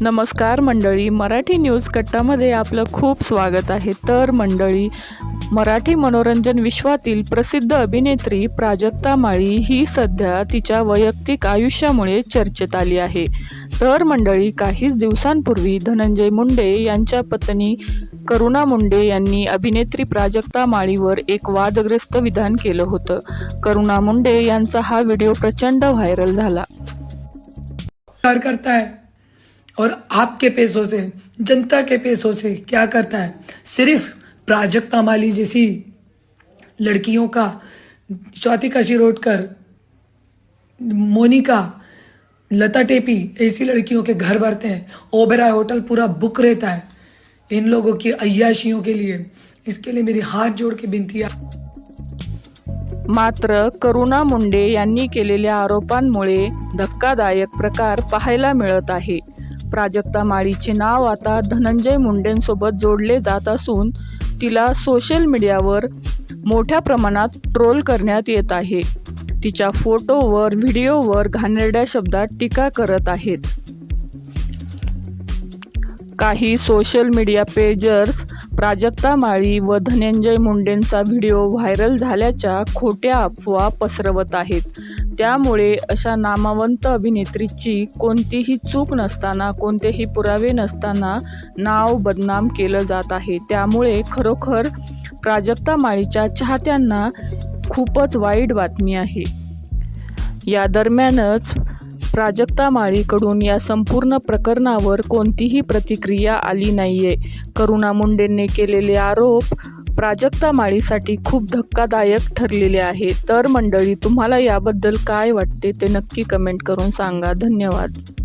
नमस्कार मंडळी मराठी न्यूज कट्टामध्ये आपलं खूप स्वागत आहे. तर मंडळी मराठी मनोरंजन विश्वातील प्रसिद्ध अभिनेत्री प्राजक्ता माळी ही सध्या तिच्या वैयक्तिक आयुष्यामुळे चर्चेत आली आहे. तर मंडळी काहीच दिवसांपूर्वी धनंजय मुंडे यांच्या पत्नी करुणा मुंडे यांनी अभिनेत्री प्राजक्ता माळीवर एक वादग्रस्त विधान केलं होतं. करुणा मुंडे यांचा हा व्हिडिओ प्रचंड व्हायरल झाला. करता है और आपके पैसों से जनता के पैसों से क्या करता है? सिर्फ प्राजक्ता माली जैसी लड़कियों का स्वातिका शिरोडकर मोनिका लता टेपी ऐसी लड़कियों के घर भरते हैं। ओबेराय होटल पूरा बुक रहता है। इन लोगों की अय्याशियों के लिए। इसके लिए मेरी हाथ जोड़ के विनती है। मात्र करुणा मुंडे यांनी केलेल्या आरोपांमुळे धक्कादायक प्रकार पाहायला मिळत आहे. प्राजक्ता माळीचे नाव आता धनंजय मुंडेंसोबत जोडले जात असून तिला सोशल मीडियावर मोठ्या प्रमाणात ट्रोल करण्यात येत आहे. तिच्या फोटोवर व्हिडिओवर घाणेरड्या शब्दात टीका करत आहेत. काही social media pagers Prajakta Mali व धनंजय मुंडेंचा व्हिडिओ व्हायरल झाल्याच्या खोट्या अफवा पसरवत आहेत. त्यामुळे अशा नामवंत अभिनेत्रीची कोणतीही चूक नसताना कोणतेही पुरावे नसताना नाव बदनाम केलं जात आहे. त्यामुळे खरोखर प्राजक्ता माळीच्या चाहत्यांना खूपच वाईट बातमी आहे. या दरम्यानच प्राजक्ता माळीकडून या संपूर्ण प्रकरणावर कोणतीही प्रतिक्रिया आली नाहीये. करुणा मुंडेंनी केलेले आरोप प्राजक्ता माळीसाठी खूप धक्कादायक ठरलेले आहे. तर मंडळी तुम्हाला याबद्दल काय वाटते ते नक्की कमेंट करून सांगा. धन्यवाद.